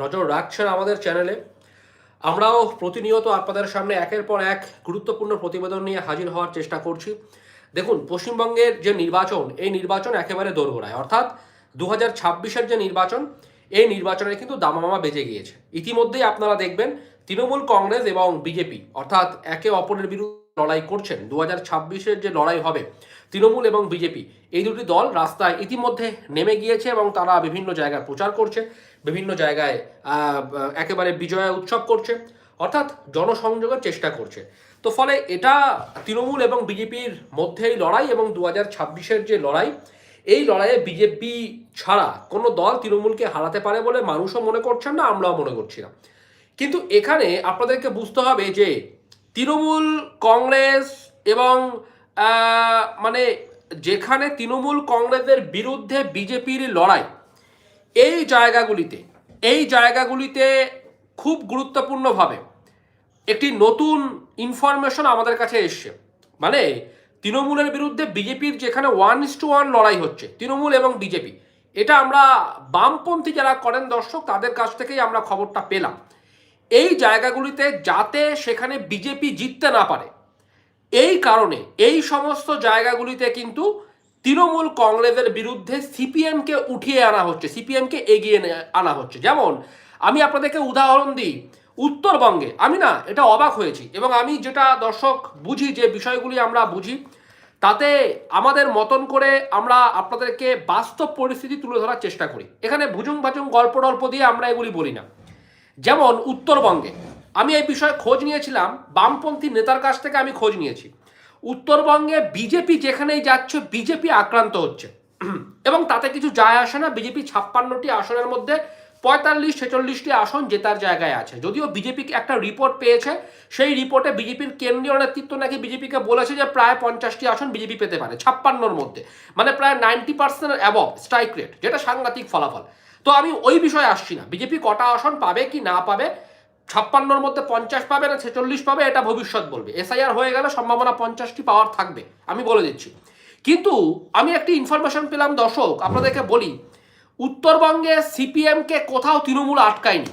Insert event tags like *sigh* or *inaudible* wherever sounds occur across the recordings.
নজর রাখছেন আমাদের চ্যানেলে আমরাও প্রতিনিয়ত আপনাদের সামনে একের পর এক গুরুত্বপূর্ণ প্রতিবেদন নিয়ে হাজির হওয়ার চেষ্টা করছি। দেখুন, পশ্চিমবঙ্গের যে নির্বাচন, এই নির্বাচন একেবারে দোরগোড়ায়। অর্থাৎ দু হাজার যে নির্বাচন, এই নির্বাচনে কিন্তু দামামামা বেজে গিয়েছে। ইতিমধ্যেই আপনারা দেখবেন, তৃণমূল কংগ্রেস এবং বিজেপি, অর্থাৎ একে অপরের বিরুদ্ধে লড়াই করছেন। দু হাজার যে লড়াই হবে, তৃণমূল এবং বিজেপি, এই দুটি দল রাস্তায় ইতিমধ্যে নেমে গিয়েছে এবং তারা বিভিন্ন জায়গায় প্রচার করছে। বিভিন্ন জায়গায় একেবারে বিজয়া উৎসব করছে, অর্থাৎ জনসংযোগের চেষ্টা করছে। তো ফলে এটা তৃণমূল এবং বিজেপির মধ্যেই লড়াই এবং দু হাজার ছাব্বিশের যে লড়াই, এই লড়াইয়ে বিজেপি ছাড়া কোনো দল তৃণমূলকে হারাতে পারে বলে মানুষও মনে করছেন না, আমরাও মনে করছি না। কিন্তু এখানে আপনাদেরকে বুঝতে হবে যে তৃণমূল, কংগ্রেস এবং মানে যেখানে তৃণমূল, কংগ্রেসের বিরুদ্ধে বিজেপির লড়াই এই জায়গাগুলিতে এই জায়গাগুলিতে খুব গুরুত্বপূর্ণভাবে একটি নতুন ইনফরমেশন আমাদের কাছে এসছে। মানে তৃণমূলের বিরুদ্ধে বিজেপির যেখানে ওয়ান ইস টু ওয়ান লড়াই হচ্ছে, তৃণমূল এবং বিজেপি, এটা আমরা বামপন্থী যারা করেন দর্শক, তাদের কাছ থেকেই আমরা খবরটা পেলাম। এই জায়গাগুলিতে যাতে সেখানে বিজেপি জিততে না পারে, এই কারণে এই সমস্ত জায়গাগুলিতে কিন্তু তৃণমূল কংগ্রেসের বিরুদ্ধে সিপিএমকে উঠিয়ে আনা হচ্ছে, সিপিএমকে এগিয়ে আনা হচ্ছে। যেমন, আমি আপনাদেরকে উদাহরণ দিই, উত্তরবঙ্গে, আমি না, এটা অবাক হয়েছি এবং আমি যেটা দর্শক বুঝি, যে বিষয়গুলি আমরা বুঝি, তাতে আমাদের মতন করে আমরা আপনাদেরকে বাস্তব পরিস্থিতি তুলে ধরার চেষ্টা করি। এখানে ভুজুং ভাজুং গল্প টল্প দিয়ে আমরা এগুলি বলি না। যেমন, উত্তরবঙ্গে, আমি এই বিষয়ে খোঁজ নিয়েছিলাম, বামপন্থী নেতার কাছ থেকে আমি খোঁজ নিয়েছি। উত্তরবঙ্গে বিজেপি যেখানেই যাচ্ছে, বিজেপি আক্রান্ত হচ্ছে। এবং তাতে কিছু যায় আসে না। বিজেপি ছাপ্পান্নটি আসনের মধ্যে পঁয়তাল্লিশ, ছেচল্লিশটি আসন জেতার জায়গায় আছে। যদিও বিজেপি একটা রিপোর্ট পেয়েছে, সেই রিপোর্টে বিজেপির কেন্দ্রীয় নেতৃত্ব নাকি বিজেপিকে বলেছে যে প্রায় পঞ্চাশটি আসন বিজেপি পেতে পারে, ছাপ্পান্নর মধ্যে। মানে প্রায় ninety percent above strike rate যেটা সাংঘাতিক ফলাফল। তো আমি ওই বিষয়ে আসছি না। বিজেপি কটা আসন পাবে কি না পাবে ছাপ্পান্নর মধ্যে পঞ্চাশ পাবে না, ছেচল্লিশ পাবে, এটা ভবিষ্যৎ বলবে। এসআইআর হয়ে গেলে সম্ভাবনা পঞ্চাশটি পাওয়ার থাকবে, আমি বলে দিচ্ছি। কিন্তু আমি একটি ইনফরমেশন পেলাম দর্শক, আপনাদেরকে বলি, উত্তরবঙ্গে সিপিএমকে কোথাও তৃণমূল আটকায়নি।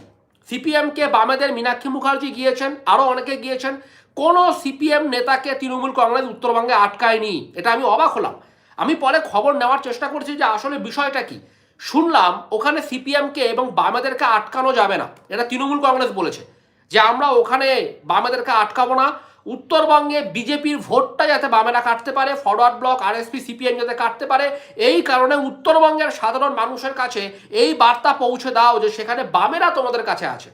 সিপিএমকে বামেদের মীনাক্ষী মুখার্জি গিয়েছেন আরও অনেকে গিয়েছেন, কোনো সিপিএম নেতাকে তৃণমূল কংগ্রেস উত্তরবঙ্গে আটকায়নি, এটা আমি অবাক হলাম। আমি পরে খবর নেওয়ার চেষ্টা করছি যে আসলে বিষয়টা কি। শুনলাম ওখানে সিপিএমকে এবং বামেদেরকে আটকানো যাবে না। এটা তৃণমূল কংগ্রেস বলেছে। যে আমরা ওখানে বামেদেরকে আটকাবো না, উত্তরবঙ্গে বিজেপির ভোটটা যাতে বামেরা কাটতে পারে ফরওয়ার্ড ব্লক আরএসপি সিপিএম যাতে কাটতে পারে, এই কারণে উত্তরবঙ্গের সাধারণ মানুষের কাছে এই বার্তা পৌঁছে দাও যে সেখানে বামেরা তোমাদের কাছে আছে।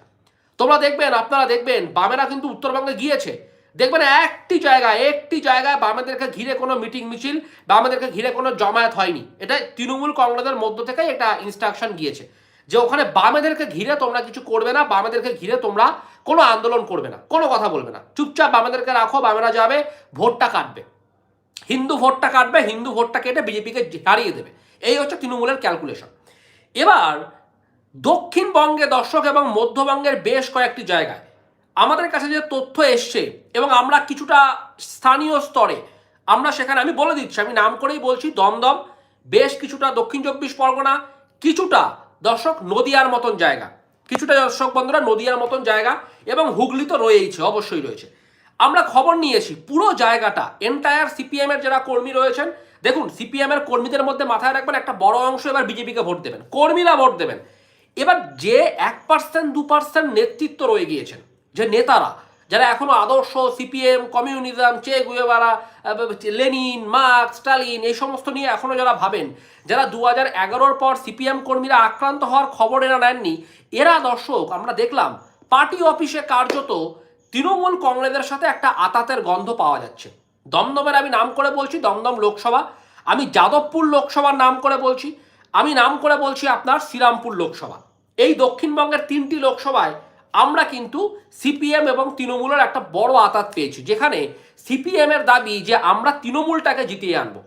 তোমরা দেখবেন, আপনারা দেখবেন, বামেরা কিন্তু উত্তরবঙ্গে গিয়েছে। দেখবেন একটি জায়গায় একটি জায়গায় বামেদেরকে ঘিরে কোনো মিটিং মিছিল বামেদেরকে ঘিরে কোনো জমায়েত হয়নি। এটা তৃণমূল কংগ্রেসের মধ্য থেকে একটা ইনস্ট্রাকশন গিয়েছে যে ওখানে বামেদেরকে ঘিরে তোমরা কিছু করবে না, বামেদেরকে ঘিরে তোমরা কোনো আন্দোলন করবে না, কোনো কথা বলবে না। চুপচাপ বামেদেরকে রাখো, বামেরা যাবে, ভোটটা কাটবে। হিন্দু ভোটটা কাটবে, হিন্দু ভোটটা কেটে বিজেপিকে হারিয়ে দেবে। এই হচ্ছে তৃণমূলের ক্যালকুলেশন এবার দক্ষিণবঙ্গে দর্শক এবং মধ্যবঙ্গের বেশ কয়েকটি জায়গায় আমাদের কাছে যে তথ্য এসছে এবং আমরা কিছুটা স্থানীয় স্তরে, আমরা সেখানে আমি বলে দিচ্ছি, আমি নাম করেই বলছি, দমদম, বেশ কিছুটা দক্ষিণ চব্বিশ পরগনা, কিছুটা দর্শক নদিয়ার মতন জায়গা, কিছুটা দর্শক বন্ধুরা নদিয়ার মতন জায়গা এবং হুগলি তো রয়েইছে, অবশ্যই রয়েছে। আমরা খবর নিয়েছি, পুরো জায়গাটা এন্টায়ার সিপিএম এর যারা কর্মী রয়েছেন, দেখুন সিপিএম এর কর্মীদের মধ্যে মাথায় রাখবেন, একটা বড় অংশ এবার বিজেপিকে ভোট দেবেন, কর্মীরা ভোট দেবেন। এবার যে এক পার্সেন্ট দু পার্সেন্ট নেতৃত্ব রয়ে গিয়েছেন যে নেতারা, যারা এখনও আদর্শ, সিপিএম, কমিউনিজম, চে গুয়েবারা লেনিন মার্ক স্টালিন, এই সমস্ত নিয়ে এখনও যারা ভাবেন, যারা দু হাজার এগারোর পর সিপিএম কর্মীরা আক্রান্ত হওয়ার খবর এরা নেননি, এরা দর্শক, আমরা দেখলাম, পার্টি অফিসে কার্যত তৃণমূল কংগ্রেসের সাথে একটা আতাতের গন্ধ পাওয়া যাচ্ছে। দমদমের আমি নাম করে বলছি, দমদম লোকসভা। আমি যাদবপুর লোকসভার নাম করে বলছি। আমি নাম করে বলছি আপনার শ্রীরামপুর লোকসভা। এই দক্ষিণবঙ্গের তিনটি লোকসভায় আমরা কিন্তু সিপিএম এবং তৃণমূলের একটা বড় আতাত পেয়েছি। যেখানে সিপিএম এর দাবি যে আমরা তৃণমূলটাকে জিতিয়ে আনব।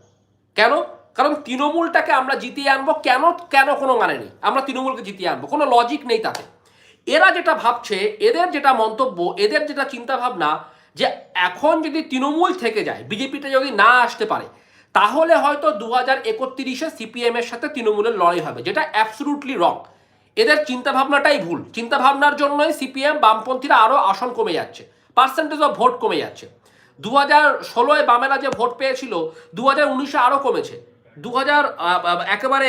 কেন? কারণ তৃণমূলটাকে আমরা জিতিয়ে আনব কেন কেন কোনো মানে নেই। আমরা তৃণমূলকে জিতিয়ে আনব। কোনো লজিক নেই তাতে। এরা যেটা ভাবছে, এদের যেটা মন্তব্য, এদের যেটা চিন্তা ভাবনা যে এখন যদি তৃণমূল থেকে যায় বিজেপিতে যদি না আসতে পারে, তাহলে হয়তো দু হাজার একত্রিশে সিপিএম এর সাথে তৃণমূলের লড়াই হবে, যেটা অ্যাবসলুটলি রং এদের চিন্তাভাবনাটাই ভুল। চিন্তাভাবনার জন্যই সিপিএম বামপন্থীরা আরও আসন কমে যাচ্ছে। পার্সেন্টেজ অফ ভোট কমে যাচ্ছে। দু হাজার ষোলোয় বামেরা যে ভোট পেয়েছিল দু হাজার উনিশে আরও কমেছে। দু হাজার একেবারে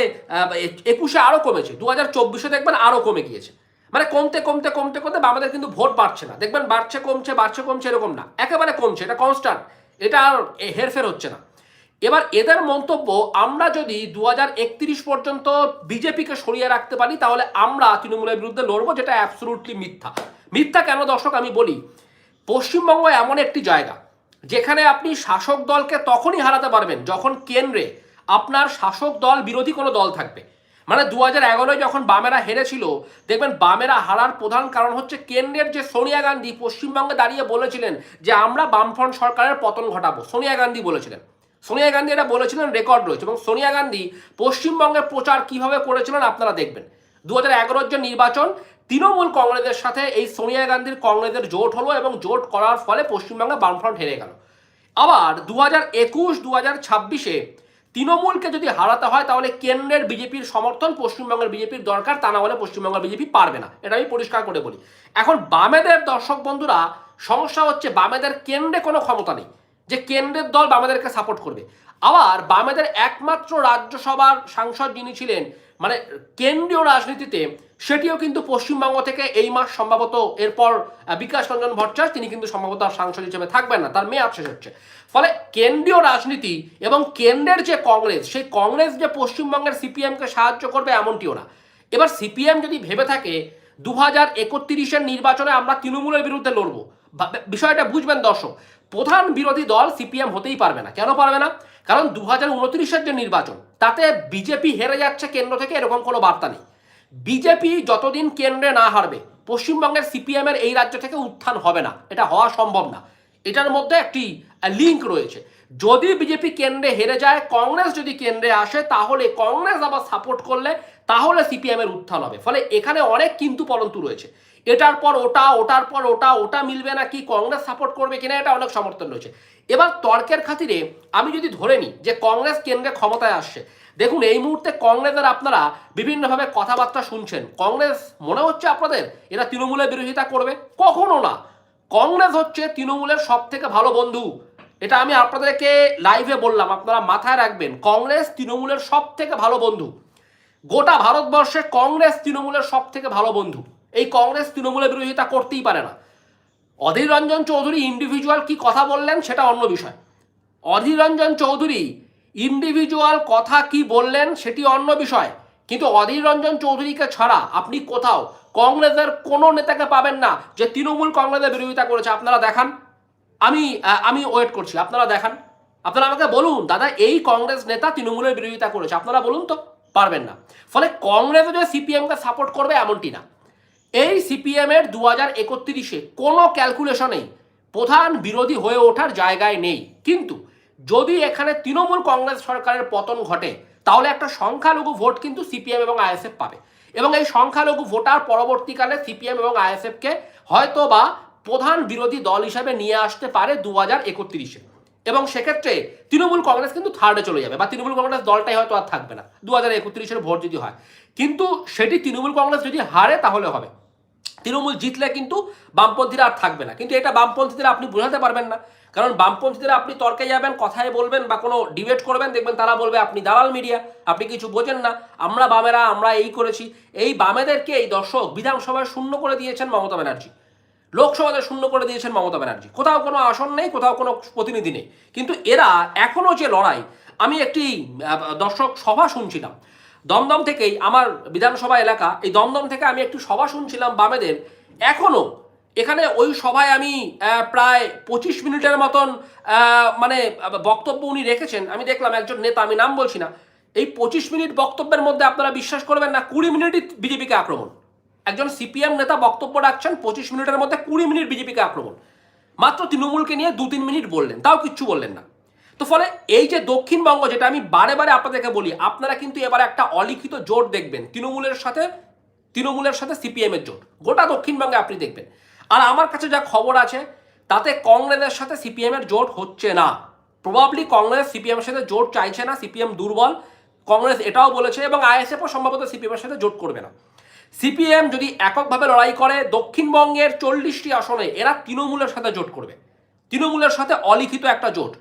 একুশে আরও কমেছে। দু হাজার চব্বিশে দেখবেন আরও কমে গিয়েছে। মানে কমতে কমতে কমতে কমতে আমাদের কিন্তু ভোট বাড়ছে না। দেখবেন বাড়ছে, কমছে বাড়ছে, কমছে এরকম না। একেবারে কমছে, এটা কনস্ট্যান্ট এটা আর হেরফের হচ্ছে না। এবার এদের মন্তব্য, আমরা যদি দু হাজার একত্রিশ পর্যন্ত বিজেপিকে সরিয়ে রাখতে পারি, তাহলে আমরা তৃণমূলের বিরুদ্ধে লড়বো, যেটা অ্যাবসলুটলি মিথ্যা। মিথ্যা কেন দর্শক? আমি বলি, পশ্চিমবঙ্গ এমন একটি জায়গা, যেখানে আপনি শাসক দলকে তখনই হারাতে পারবেন যখন কেন্দ্রে আপনার শাসক দল বিরোধী কোনো দল থাকবে। মানে দু হাজার এগারোয় যখন বামেরা হেরেছিল, দেখবেন বামেরা হারার প্রধান কারণ হচ্ছে কেন্দ্রের যে সোনিয়া গান্ধী, পশ্চিমবঙ্গে দাঁড়িয়ে বলেছিলেন যে আমরা বামফ্রন্ট সরকারের পতন ঘটাবো। সোনিয়া গান্ধী বলেছিলেন। সোনিয়া গান্ধী এটা বলেছিলেন রেকর্ড রয়েছে। এবং সোনিয়া গান্ধী পশ্চিমবঙ্গের প্রচার কীভাবে করেছিলেন আপনারা দেখবেন। দু হাজার এগারোর যে নির্বাচন, তৃণমূল কংগ্রেসের সাথে এই সোনিয়া গান্ধীর কংগ্রেসের জোট হলো এবং জোট করার ফলে পশ্চিমবঙ্গে বামফ্রন্ট হেরে গেল। আবার দু হাজার একুশ দু হাজার ছাব্বিশে তৃণমূলকে যদি হারাতে হয়, তাহলে কেন্দ্রের বিজেপির সমর্থন পশ্চিমবঙ্গের বিজেপির দরকার, তা না হলে পশ্চিমবঙ্গের বিজেপি পারবে না। এটা আমি পরিষ্কার করে বলি। এখন বামেদের দর্শক বন্ধুরা, সমস্যা হচ্ছে বামেদের কেন্দ্রে কোনো ক্ষমতা নেই। যে কেন্দ্রের দল বামেদেরকে সাপোর্ট করবে। আবার বামেদের একমাত্র রাজ্যসভার সাংসদ যিনি ছিলেন মানে কেন্দ্রীয় রাজনীতিতে, সেটিও কিন্তু পশ্চিমবঙ্গ থেকে এই মাস সম্ভবত এরপর বিকাশ রঞ্জন ভট্টাচার্য, তিনি কিন্তু সম্ভবত আর সাংসদ হিসেবে থাকবেন না, তার মেয়াদ শেষ হচ্ছে। ফলে কেন্দ্রীয় রাজনীতি এবং কেন্দ্রের যে কংগ্রেস, সেই কংগ্রেস যে পশ্চিমবঙ্গের সিপিএমকে সাহায্য করবে এমনটিও না। এবার সিপিএম যদি ভেবে থাকে দু হাজার একত্রিশের নির্বাচনে আমরা তৃণমূলের বিরুদ্ধে লড়বো। বিষয়টা বুঝবেন দর্শক প্রধান বিরোধী দল সিপিএম হতেই পারবে না। কেন পারবে না? কারণ দু হাজার উনত্রিশের যে নির্বাচন, তাতে বিজেপি হেরে যাচ্ছে কেন্দ্র থেকে এরকম কোনো বার্তা নেই। বিজেপি যতদিন কেন্দ্রে না হারবে, পশ্চিমবঙ্গের সিপিএম এর এই রাজ্য থেকে উত্থান হবে না। এটা হওয়া সম্ভব না। এটার মধ্যে একটি লিঙ্ক রয়েছে। যদি বিজেপি কেন্দ্রে হেরে যায়, কংগ্রেস যদি কেন্দ্রে আসে, তাহলে কংগ্রেস আবার সাপোর্ট করলে তাহলে সিপিএম এর উত্থান হবে। ফলে এখানে অনেক কিন্তু পরন্তু রয়েছে। এটার পর ওটা, ওটার পর ওটা ওটা মিলবে না, কি কংগ্রেস সাপোর্ট করবে কিনা এটা অনেক সমর্থন রয়েছে। এবার তর্কের খাতিরে আমি যদি ধরে নিই যে কংগ্রেস কেন্দ্রে ক্ষমতায় আসছে, দেখুন এই মুহূর্তে কংগ্রেসের আপনারা বিভিন্নভাবে কথাবার্তা শুনছেন। কংগ্রেস মনে হচ্ছে আপনাদের এরা তৃণমূলের বিরোধিতা করবে? কখনো না। কংগ্রেস হচ্ছে তৃণমূলের সব থেকে ভালো বন্ধু। এটা আমি আপনাদেরকে লাইভে বললাম, আপনারা মাথায় রাখবেন। কংগ্রেস তৃণমূলের সব থেকে ভালো বন্ধু। গোটা ভারতবর্ষে কংগ্রেস তৃণমূলের সব থেকে ভালো বন্ধু। এই কংগ্রেস তৃণমূলের বিরোধিতা করতেই পারে না। অধীর রঞ্জন চৌধুরী ইন্ডিভিজুয়াল কি কথা বললেন সেটা অন্য বিষয়। অধীর রঞ্জন চৌধুরী ইন্ডিভিজুয়াল কথা কি বললেন সেটি অন্য বিষয়। কিন্তু অধীর রঞ্জন চৌধুরীকে ছাড়া আপনি কোথাও কংগ্রেসের কোনো নেতাকে পাবেন না যে তৃণমূল কংগ্রেসের বিরোধিতা করেছে। আপনারা দেখান। আমি আমি ওয়েট করছি। আপনারা দেখান। আপনারা আমাকে বলুন, দাদা, এই কংগ্রেস নেতা তৃণমূলের বিরোধিতা করেছে। আপনারা বলুন তো। পারবেন না। ফলে কংগ্রেস যে সিপিএমকে সাপোর্ট করবে এমনটি না। এই সিপিএম এর দু হাজার একত্রিশে কোনো ক্যালকুলেশনেই প্রধান বিরোধী হয়ে ওঠার জায়গায় নেই। কিন্তু যদি এখানে তৃণমূল কংগ্রেস সরকারের পতন ঘটে, তাহলে একটা সংখ্যালঘু ভোট কিন্তু সিপিএম এবং আইএসএফ পাবে। এবং এই সংখ্যালঘু ভোটার পরবর্তীকালে সিপিএম এবং আইএসএফকে হয়তো বা প্রধান বিরোধী দল হিসাবে নিয়ে আসতে পারে দু হাজার একত্রিশে। এবং সেক্ষেত্রে তৃণমূল কংগ্রেস কিন্তু থার্ডে চলে যাবে বা তৃণমূল কংগ্রেস দলটাই হয়তো আর থাকবে না। দু হাজার একত্রিশের ভোট যদি হয়। কিন্তু সেটি তৃণমূল কংগ্রেস যদি হারে তাহলে হবে। তৃণমূল জিতলে কিন্তু বামপন্থীরা আর থাকবে না। কিন্তু এটা বামপন্থীদের আপনি বোঝাতে পারবেন না। কারণ বামপন্থীদের আপনি তর্কে যাবেন, কথায় বলবেন বা কোনো ডিবেট করবেন, দেখবেন তারা বলবে, আপনি দালাল মিডিয়া আপনি কিছু বোঝেন না। আমরা বামেরা, আমরা এই করেছি। এই বামেদেরকে এই দর্শক বিধানসভায় শূন্য করে দিয়েছেন মমতা ব্যানার্জি। লোকসভাতে শূন্য করে দিয়েছেন মমতা ব্যানার্জি। কোথাও কোনো আসন নেই, কোথাও কোনো প্রতিনিধি নেই। কিন্তু এরা এখনও যে লড়াই, আমি একটি দর্শক সভা শুনছিলাম। দমদম থেকেই আমার বিধানসভা এলাকা, এই দমদম থেকে আমি একটি সভা শুনছিলাম বামেদের। এখনও এখানে ওই সভায় আমি প্রায় পঁচিশ মিনিটের মতন মানে বক্তব্য উনি রেখেছেন। আমি দেখলাম একজন নেতা, আমি নাম বলছি না। এই পঁচিশ মিনিট বক্তব্যের মধ্যে আপনারা বিশ্বাস করবেন না, কুড়ি মিনিটই বিজেপিকে আক্রমণ। একজন সিপিএম নেতা বক্তব্য রাখছেন পঁচিশ মিনিটের মধ্যে কুড়ি মিনিট বিজেপিকে আক্রমণ। মাত্র তৃণমূলকে নিয়ে দু তিন মিনিট বললেন, তাও কিচ্ছু বললেন না। তো ফলে এই যে দক্ষিণবঙ্গ, যেটা আমি বারে বারে আপনাদেরকে বলি, আপনারা কিন্তু এবার একটা অলিখিত জোট দেখবেন, তৃণমূলের সাথে তৃণমূলের সাথে সিপিএম এর জোট। গোটা দক্ষিণবঙ্গে আপনি দেখবেন। আর আমার কাছে যা খবর আছে, তাতে কংগ্রেসের সাথে সিপিএম এর জোট হচ্ছে না। প্রবাবলি কংগ্রেস সিপিএম এর সাথে জোট চাইছে না সিপিএম দুর্বল। কংগ্রেস এটাও বলেছে এবং আইএসএফও সম্ভবত সিপিএম এর সাথে জোট করবে না। সিপিএম যদি এককভাবে লড়াই করে, দক্ষিণবঙ্গের চল্লিশটি আসনে এরা তৃণমূলের সাথে জোট করবে। তৃণমূলের সাথে অলিখিত একটা জোট।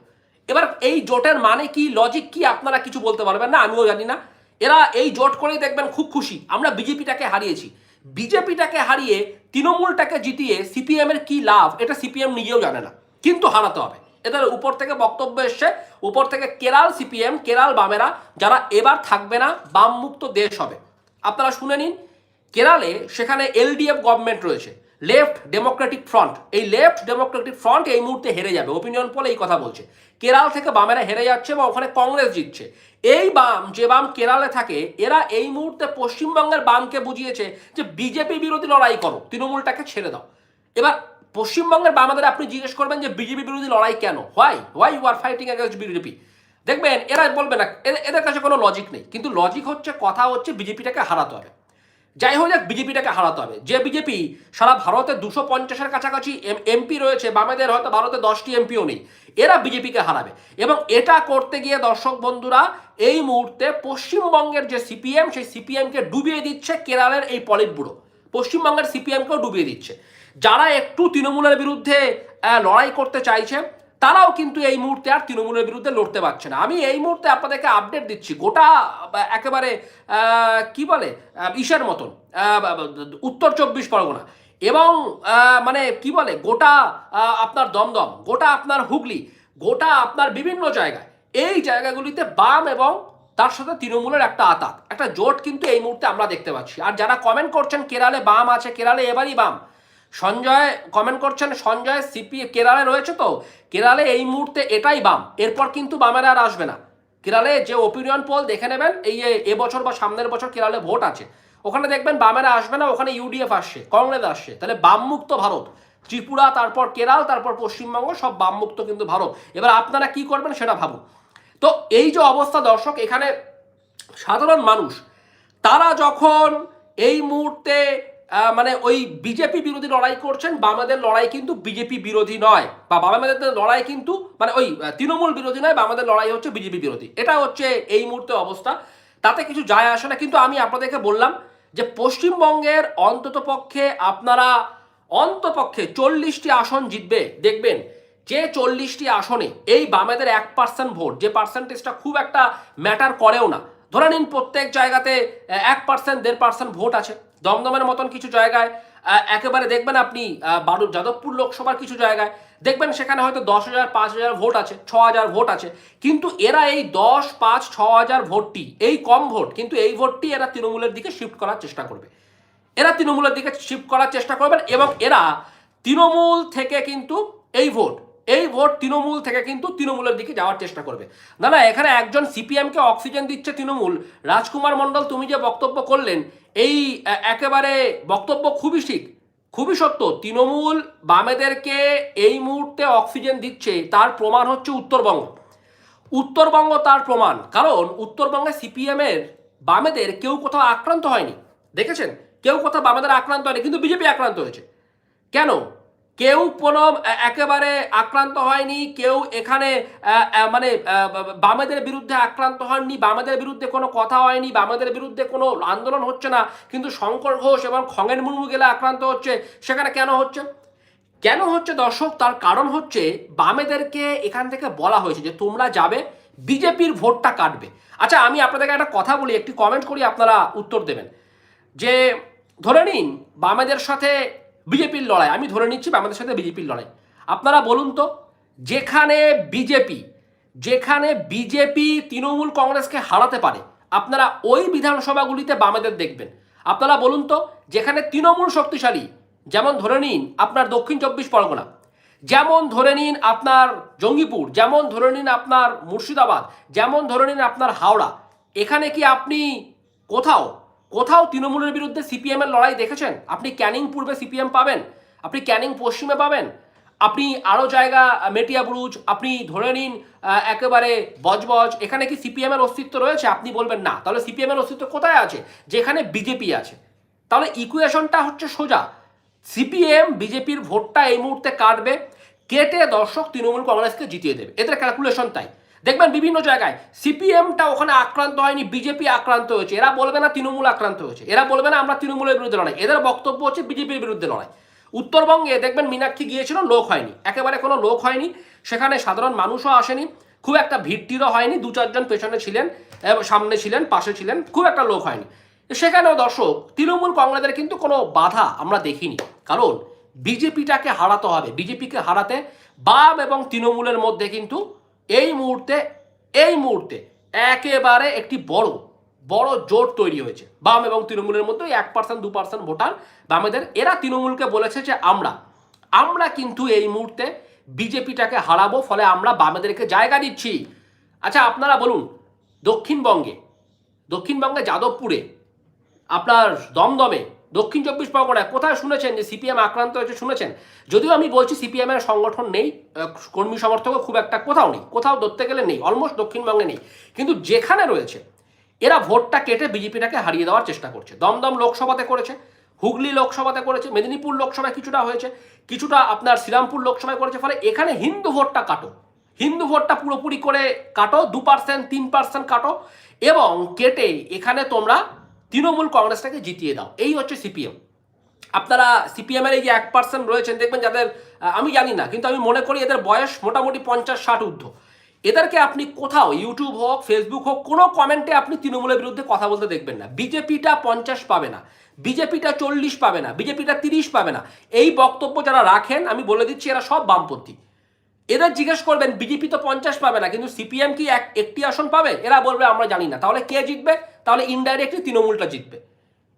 এবার এই জোটের মানে কি লজিক কি, আপনারা কিছু বলতে পারবেন না? আমিও জানি না। এরা এই জোট করেই দেখবেন খুব খুশি। আমরা বিজেপিটাকে হারিয়েছি। বিজেপিটাকে হারিয়ে তৃণমূলটাকে জিতিয়ে সিপিএম এর কি লাভ, এটা সিপিএম নিজেও জানে না। কিন্তু হারাতে হবে। এদের উপর থেকে বক্তব্য এসছে। উপর থেকে কেরাল সিপিএম, কেরাল বামেরা, যারা এবার থাকবে না বাম মুক্ত দেশ হবে। আপনারা শুনে নিন। কেরালে সেখানে এলডিএফ গভর্নমেন্ট রয়েছে। লেফট ডেমোক্রেটিক ফ্রন্ট এই লেফট ডেমোক্রেটিক ফ্রন্ট এই মুহূর্তে হেরে যাবে। ওপিনিয়ন পোলে এই কথা বলছে। কেরাল থেকে বামেরা হেরে যাচ্ছে বা ওখানে কংগ্রেস জিতছে। এই বাম, যে বাম কেরালে থাকে, এরা এই মুহূর্তে পশ্চিমবঙ্গের বামকে বুঝিয়েছে যে বিজেপি বিরোধী লড়াই করো, তৃণমূলটাকে ছেড়ে দাও। এবার পশ্চিমবঙ্গের বামাদের আপনি জিজ্ঞেস করবেন যে বিজেপি বিরোধী লড়াই কেন? Why why you are fighting against BJP দেখবেন, এরা বলবে না এদের কাছে কোনো লজিক নেই। কিন্তু লজিক হচ্ছে, কথা হচ্ছে বিজেপিটাকে হারাতে হবে। যাই হোক যাক বিজেপিটাকে হারাতে হবে। যে বিজেপি সারা ভারতে দুশো পঞ্চাশের কাছাকাছি এমপি রয়েছে বামেদের হয়তো ভারতে দশটি এমপিও নেই, এরা বিজেপিকে হারাবে। এবং এটা করতে গিয়ে দর্শক বন্ধুরা, এই মুহূর্তে পশ্চিমবঙ্গের যে সিপিএম, সেই সিপিএমকে ডুবিয়ে দিচ্ছে কেরালের এই পলিট ব্যুরো। পশ্চিমবঙ্গের সিপিএমকেও ডুবিয়ে দিচ্ছে। যারা একটু তৃণমূলের বিরুদ্ধে লড়াই করতে চাইছে তারাও কিন্তু এই মুহূর্তে আর তৃণমূলের বিরুদ্ধে লড়তে পারছে না। আমি এই মুহূর্তে আপনাদেরকে আপডেট দিচ্ছি। গোটা একেবারে কি বলে ইসের মতন উত্তর চব্বিশ পরগনা এবং মানে কি বলে, গোটা আপনার দমদম, গোটা আপনার হুগলি, গোটা আপনার বিভিন্ন জায়গায়। এই জায়গাগুলিতে বাম এবং তার সাথে তৃণমূলের একটা আতাত। একটা জোট কিন্তু এই মুহূর্তে আমরা দেখতে পাচ্ছি। আর যারা কমেন্ট করছেন, কেরালে বাম আছে, কেরালে এবারই বাম। সঞ্জয় কমেন্ট করছেন, সঞ্জয় সিপি কেরালে রয়েছে তো? কেরালে এই মুহূর্তে এটাই বাম। এরপর কিন্তু বামেরা আর আসবে না। কেরালে যে ওপিনিয়ন পোল দেখে নেবেন, এই এবছর বা সামনের বছর কেরালে ভোট আছে। ওখানে দেখবেন বামেরা আসবে না, ওখানে ইউডিএফ আসছে, কংগ্রেস আসছে। তাহলে বামমুক্ত ভারত, ত্রিপুরা, তারপর কেরাল, তারপর পশ্চিমবঙ্গ, সব বামমুক্ত কিন্তু ভারত। এবার আপনারা কি করবেন সেটা ভাবুন। তো এই যে অবস্থা দর্শক, এখানে সাধারণ মানুষ, তারা যখন এই মুহূর্তে মানে ওই বিজেপি বিরোধী লড়াই করছেন, বামেদের লড়াই কিন্তু বিজেপি বিরোধী নয়। বা বামেদের লড়াই কিন্তু মানে ওই তৃণমূল বিরোধী নয়, বামেদের লড়াই হচ্ছে বিজেপি বিরোধী। এটা হচ্ছে এই মুহূর্তে অবস্থা। তাতে কিছু যায় আসে না, কিন্তু আমি আপনাদেরকে বললাম যে পশ্চিমবঙ্গের অন্তত পক্ষে আপনারা অন্তপক্ষে চল্লিশটি আসন জিতবে। দেখবেন, যে চল্লিশটি আসনে এই বামেদের এক পার্সেন্ট ভোট, যে পার্সেন্টেজটা খুব একটা ম্যাটার করেও না। ধরে নিন প্রত্যেক জায়গাতে এক পার্সেন্ট দেড় পার্সেন্ট ভোট আছে। দমদমের মতন কিছু জায়গায় একেবারে দেখবেন আপনি বারো যাদবপুর লোকসভার কিছু জায়গায়, দেখবেন সেখানে হয়তো দশ হাজার, পাঁচ হাজার ভোট আছে, ছ হাজার ভোট আছে, কিন্তু এরা এই দশ, পাঁচ, ছ হাজার ভোটটি, এই কম ভোট, কিন্তু এই ভোটটি এরা তৃণমূলের দিকে শিফট করার চেষ্টা করবে। এরা তৃণমূলের দিকে শিফট করার চেষ্টা করবেন এবং এরা তৃণমূল থেকে কিন্তু এই ভোট এই ভোট তৃণমূল থেকে কিন্তু তৃণমূলের দিকে যাওয়ার চেষ্টা করবে। না না, এখানে একজন সিপিএমকে অক্সিজেন দিচ্ছে তৃণমূল, রাজকুমার মণ্ডল, তুমি যে বক্তব্য করলেন এই একেবারে বক্তব্য খুবই ঠিক, খুবই সত্য। তৃণমূল বামেদেরকে এই মুহূর্তে অক্সিজেন দিচ্ছে, তার প্রমাণ হচ্ছে উত্তরবঙ্গ। উত্তরবঙ্গ তার প্রমাণ, কারণ উত্তরবঙ্গে সিপিএমের বামেদের কেউ কোথাও আক্রান্ত হয়নি। দেখেছেন? কেউ কোথাও বামেদের আক্রান্ত হয়নি, কিন্তু বিজেপি আক্রান্ত হয়েছে। কেন? কেউ কোনো একেবারে আক্রান্ত হয়নি, কেউ এখানে মানে বামেদের বিরুদ্ধে আক্রান্ত হয়নি বামেদের বিরুদ্ধে কোনো কথা হয়নি, বামেদের বিরুদ্ধে কোনো আন্দোলন হচ্ছে না, কিন্তু শঙ্কর ঘোষ এবং খগেন মুর্মু গেলে আক্রান্ত হচ্ছে, সেখানে কেন হচ্ছে? কেন হচ্ছে দর্শক? তার কারণ হচ্ছে বামেদেরকে এখান থেকে বলা হয়েছে যে তোমরা যাবে, বিজেপির ভোটটা কাটবে। আচ্ছা আমি আপনাদেরকে একটা কথা বলি, একটি কমেন্ট করি, আপনারা উত্তর দেবেন। যে, ধরে নিন, বামেদের সাথে বিজেপির লড়াই। আমি ধরে নিচ্ছি আমাদের সাথে বিজেপির লড়াই। আপনারা বলুন তো, যেখানে বিজেপি যেখানে বিজেপি তৃণমূল কংগ্রেসকে হারাতে পারে, আপনারা ওই বিধানসভাগুলিতে বামেদের দেখবেন। আপনারা বলুন তো, যেখানে তৃণমূল শক্তিশালী, যেমন ধরে নিন আপনার দক্ষিণ চব্বিশ পরগনা, যেমন ধরে নিন আপনার জঙ্গিপুর, যেমন ধরে নিন আপনার মুর্শিদাবাদ, যেমন ধরে নিন আপনার হাওড়া, এখানে কি আপনি কোথাও কোথাও তৃণমূলের বিরুদ্ধে সিপিএম এর লড়াই দেখেছেন? আপনি ক্যানিং পূর্বে সিপিএম পাবেন আপনি ক্যানিং পশ্চিমে পাবেন আপনি আরও জায়গা আহ, মেটিয়া ব্রুজ আপনি ধরে নিন একেবারে বজবজ এখানে কি সিপিএম এর অস্তিত্ব রয়েছে? আপনি বলবেন না। তাহলে সিপিএম এর অস্তিত্ব কোথায় আছে? যেখানে বিজেপি আছে। তাহলে ইকুয়েশনটা হচ্ছে সোজা। সিপিএম বিজেপির ভোটটা এই মুহূর্তে কাটবে। কেটে দর্শক তৃণমূল কংগ্রেসকে জিতিয়ে দেবে। এদের ক্যালকুলেশন তাই। দেখবেন বিভিন্ন জায়গায় সিপিএমটা ওখানে আক্রান্ত হয়নি, বিজেপি আক্রান্ত হয়েছে, এরা বলবে না তৃণমূল আক্রান্ত হয়েছে, এরা বলবে না আমরা তৃণমূলের বিরুদ্ধে লড়াই, এদের বক্তব্য হচ্ছে বিজেপির বিরুদ্ধে লড়াই। উত্তরবঙ্গে দেখবেন মীনাক্ষী গিয়েছিল, লোক হয়নি, একেবারে কোনো লোক হয়নি, সেখানে সাধারণ মানুষও আসেনি, খুব একটা ভিড়টিরও হয়নি দু চারজন পেছনে ছিলেন সামনে ছিলেন, পাশে ছিলেন, খুব একটা লোক হয়নি। সেখানেও দর্শক, তৃণমূল কংগ্রেসের কিন্তু কোনো বাধা আমরা দেখিনি, কারণ বিজেপিটাকে হারাতে হবে, বিজেপিকে হারাতে বাম এবং তৃণমূলের মধ্যে কিন্তু এই মুহূর্তে এই মুহূর্তে একেবারে একটি বড় বড় জোট তৈরি হয়েছে। বাম এবং তৃণমূলের মধ্যে এক পার্সেন্ট দু পার্সেন্ট ভোটার বামেদের। এরা তৃণমূলকে বলেছে যে আমরা আমরা কিন্তু এই মুহূর্তে বিজেপিটাকে হারাবো, ফলে আমরা বামেদেরকে জায়গা দিচ্ছি। আচ্ছা আপনারা বলুন, দক্ষিণবঙ্গে দক্ষিণবঙ্গে যাদবপুরে আপনার দমদমে দক্ষিণ চব্বিশ পরগনায়। কোথায় শুনেছেন যে সিপিএম আক্রান্ত হয়েছে? শুনেছেন? যদিও আমি বলছি সিপিএম এর সংগঠন নেই কর্মী সমর্থকও খুব একটা কোথাও নেই, কোথাও ধরতে গেলে নেই অলমোস্ট দক্ষিণবঙ্গে নেই। কিন্তু যেখানে রয়েছে, এরা ভোটটা কেটে বিজেপিটাকে হারিয়ে দেওয়ার চেষ্টা করছে। দমদম লোকসভাতে করেছে, হুগলি লোকসভাতে করেছে, মেদিনীপুর লোকসভায় কিছুটা হয়েছে, কিছুটা আপনার শ্রীরামপুর লোকসভায় করেছে, ফলে এখানে হিন্দু ভোটটা কাটো। হিন্দু ভোটটা পুরোপুরি করে কাটো, দু পার্সেন্ট তিন পার্সেন্ট কাটো, এবং কেটে এখানে তোমরা তৃণমূল কংগ্রেসটাকে জিতিয়ে দাও। এই হচ্ছে সিপিএম। আপনারা সিপিএম এর এই যে এক পার্সেন্ট রয়েছেন, দেখবেন যাদের আমি জানি না, কিন্তু আমি মনে করি এদের বয়স মোটামুটি পঞ্চাশ ষাট ঊর্ধ্ব। এদেরকে আপনি কোথাও ইউটিউব হোক ফেসবুক হোক, কোনো কমেন্টে আপনি তৃণমূলের বিরুদ্ধে কথা বলতে দেখবেন না। বিজেপিটা পঞ্চাশ পাবে না, বিজেপিটা চল্লিশ পাবে না, বিজেপিটা তিরিশ পাবে না। এই বক্তব্য যারা রাখেন, আমি বলে দিচ্ছি, এরা সব বামপন্থী। এদের জিজ্ঞেস করবেন, বিজেপি তো পঞ্চাশ পাবে না, কিন্তু সিপিএম কি এক, একটি আসন পাবে? এরা বলবে, আমরা জানি না। তাহলে কে জিতবে? তাহলে ইনডাইরেক্টলি তৃণমূলটা জিতবে।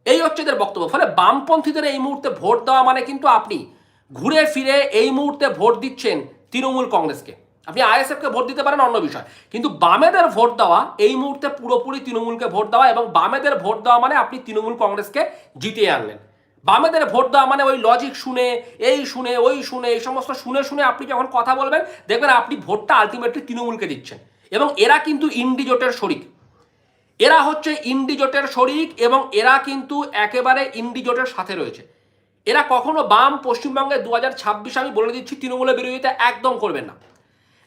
এই হচ্ছে এদের বক্তব্য। ফলে বামপন্থীদের এই মুহূর্তে ভোট দেওয়া মানে কিন্তু আপনি ঘুরে ফিরে এই মুহূর্তে ভোট দিচ্ছেন তৃণমূল কংগ্রেসকে। আপনি আইএসএফকে ভোট দিতে পারেন, অন্য বিষয়। কিন্তু বামেদের ভোট দেওয়া, এই মুহূর্তে পুরোপুরি তৃণমূলকে ভোট দেওয়া এবং বামেদের ভোট দেওয়া মানে আপনি তৃণমূল কংগ্রেসকে জিতিয়ে আনলেন। বামেদের ভোট দেওয়া মানে ওই লজিক শুনে, এই শুনে, ওই শুনে, এই সমস্ত শুনে শুনে আপনি যখন কথা বলবেন, দেখবেন আপনি ভোটটা আলটিমেটলি তৃণমূলকে দিচ্ছেন। এবং এরা কিন্তু ইন্ডিজোটের শরিক। এরা হচ্ছে ইন্ডিজোটের শরিক এবং এরা কিন্তু একেবারে ইন্ডিজোটের সাথে রয়েছে। এরা কখনো বাম পশ্চিমবঙ্গে দু হাজার ছাব্বিশ আমি বলে দিচ্ছি তৃণমূলের বিরোধিতা একদম করবেন না।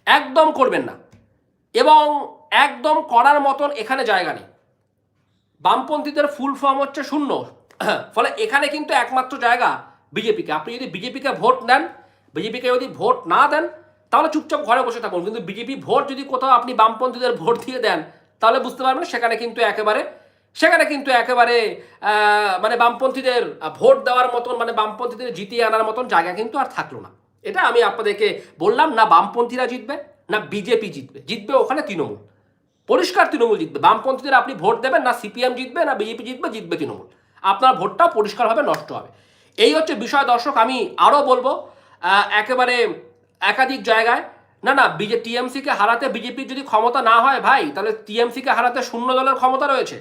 একদম করবেন না। এবং একদম করার মতন এখানে জায়গা নেই। বামপন্থীদের ফুল ফর্ম হচ্ছে শূন্য। *clears throat* ফলে এখানে কিন্তু একমাত্র জায়গা বিজেপিকে। আপনি যদি বিজেপিকে ভোট দেন, বিজেপিকে যদি ভোট না দেন, তাহলে চুপচাপ ঘরে বসে থাকুন। কিন্তু বিজেপি ভোট যদি কোথাও আপনি বামপন্থীদের ভোট দিয়ে দেন তাহলে বুঝতে পারবেন সেখানে কিন্তু একেবারে, সেখানে কিন্তু একেবারে মানে বামপন্থীদের ভোট দেওয়ার মতন মানে বামপন্থীদের জিতিয়ে আনার মতন জায়গা কিন্তু আর থাকল না। এটা আমি আপনাদেরকে বললাম, না বামপন্থীরা জিতবে, না বিজেপি জিতবে। জিতবে ওখানে তৃণমূল। পরিষ্কার তৃণমূল জিতবে। বামপন্থীদের আপনি ভোট দেবেন, না সিপিএম জিতবে, না বিজেপি জিতবে জিতবে তৃণমূল। আপনার ভোটটাও পরিষ্কারভাবে নষ্ট হবে। এই হচ্ছে বিষয় দর্শক, আমি আরও বলব একেবারে একাধিক জায়গায় না না, বিজে টিএমসিকে হারাতে বিজেপির যদি ক্ষমতা না হয় ভাই, তাহলে টিএমসিকে হারাতে শূন্য দলের ক্ষমতা রয়েছে।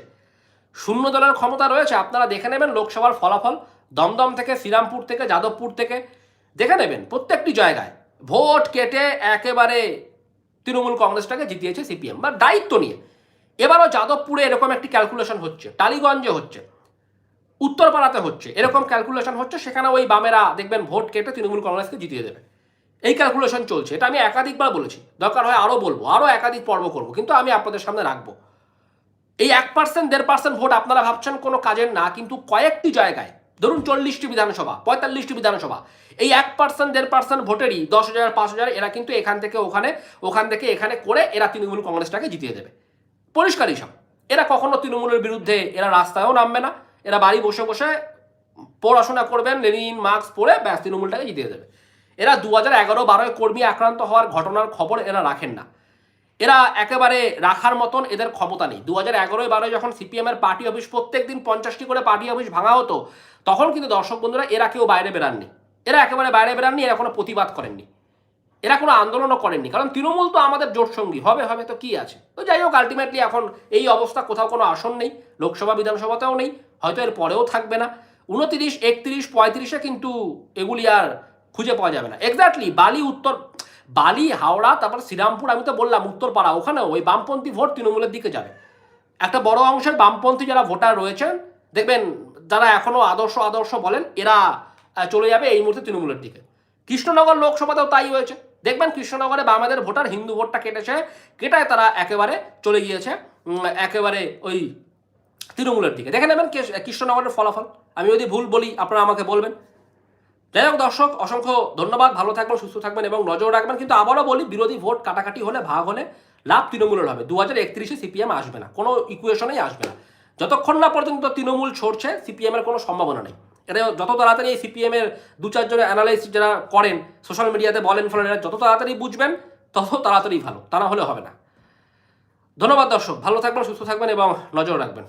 শূন্য দলের ক্ষমতা রয়েছে, আপনারা দেখে নেবেন লোকসভার ফলাফল দমদম থেকে, শ্রীরামপুর থেকে, যাদবপুর থেকে, দেখে নেবেন প্রত্যেকটি জায়গায়। ভোট কেটে একেবারে তৃণমূল কংগ্রেসটাকে জিতিয়েছে সিপিএম, বা দায়িত্ব নিয়ে। এবারও যাদবপুরে এরকম একটি ক্যালকুলেশন হচ্ছে, টালিগঞ্জে হচ্ছে, উত্তরপাড়াতে হচ্ছে, এরকম ক্যালকুলেশন হচ্ছে, সেখানে ওই বামেরা দেখবেন ভোট কেটে তৃণমূল কংগ্রেসকে জিতিয়ে দেবে। এই ক্যালকুলেশন চলছে, এটা আমি একাধিকবার বলেছি। দরকার হয় আরও বলব আরও একাধিক পর্ব করব, কিন্তু আমি আপনাদের সামনে রাখব। এই এক পার্সেন্ট দেড় পার্সেন্ট ভোট আপনারা ভাবছেন কোনো কাজের না, কিন্তু কয়েকটি জায়গায়, ধরুন চল্লিশটি বিধানসভা, পঁয়তাল্লিশটি বিধানসভা, এই এক পার্সেন্ট দেড় পার্সেন্ট ভোটেরই দশ হাজার, পাঁচ হাজার, এরা কিন্তু এখান থেকে ওখানে, ওখান থেকে এখানে করে এরা তৃণমূল কংগ্রেসটাকে জিতিয়ে দেবে। পরিষ্কার হিসাব এরা কখনো তৃণমূলের বিরুদ্ধে, এরা রাস্তায়ও নামবে না, এরা বাড়ি বসে বসে পড়াশোনা করবেন, লেনিন, মার্কস পড়ে ব্যাস, তৃণমূলটাকে জিতিয়ে দেবে। এরা দু হাজার এগারো বারোয় কর্মী আক্রান্ত হওয়ার ঘটনার খবর এরা রাখেন না। এরা একেবারে রাখার মতন এদের ক্ষমতা নেই। দু হাজার এগারোয় বারোয় যখন সিপিএম এর পার্টি অফিস প্রত্যেক দিন পঞ্চাশটি করে পার্টি অফিস ভাঙা হতো, তখন কিন্তু দর্শক বন্ধুরা এরা কেউ বাইরে বেরাননি। এরা একেবারে বাইরে বেরাননি, এরা কোনো প্রতিবাদ করেননি। এরা কোনো আন্দোলনও করেননি। কারণ তৃণমূল তো আমাদের জোট সঙ্গী হবে হবে তো কি আছে? তো যাই হোক আলটিমেটলি এখন এই অবস্থা, কোথাও কোনো আসন নেই। লোকসভা, বিধানসভাতেও নেই। হয়তো এর পরেও থাকবে না। উনতিরিশ একত্রিশ, পঁয়ত্রিশে কিন্তু এগুলি আর খুঁজে পাওয়া যাবে না। এক্স্যাক্টলি বালি উত্তর, বালি, হাওড়া, তারপর শ্রীরামপুর, আমি তো বললাম উত্তরপাড়া ওখানে ওই বামপন্থী ভোট তৃণমূলের দিকে যাবে। একটা বড় অংশের বামপন্থী যারা ভোটার রয়েছেন, দেখবেন যারা এখনও আদর্শ আদর্শ বলেন, এরা চলে যাবে এই মুহূর্তে তৃণমূলের দিকে। কৃষ্ণনগর লোকসভাতেও তাই হয়েছে। দেখবেন কৃষ্ণনগরে বামেদের ভোটার হিন্দু ভোটটা কেটেছে, কেটায় তারা একেবারে চলে গিয়েছে একেবারে ওই তৃণমূলের দিকে। দেখে নেবেন কৃষ্ণনগরের ফলাফল। আমি যদি ভুল বলি, আপনারা আমাকে বলবেন। যাই হোক দর্শক, অসংখ্য ধন্যবাদ। ভালো থাকবেন, সুস্থ থাকবেন এবং নজর রাখবেন। কিন্তু আবারও বলি, বিরোধী ভোট কাটাকাটি হলে, ভাগ হলে লাভ তৃণমূলের হবে। দু হাজার একত্রিশে সিপিএম আসবে না। কোনো ইকুয়েশনেই আসবে না। যতক্ষণ না পর্যন্ত তৃণমূল ছড়ছে, সিপিএমের কোনো সম্ভাবনা নেই। এটা যত তাড়াতাড়ি এই সিপিএমের দু চারজনের অ্যানালাইস যারা করেন সোশ্যাল মিডিয়াতে বলেন ফলেন যত তাড়াতাড়ি বুঝবেন, তত তাড়াতাড়ি ভালো। তা না হলে হবে না। ধন্যবাদ দর্শক। ভালো থাকবেন, সুস্থ থাকবেন এবং নজর রাখবেন।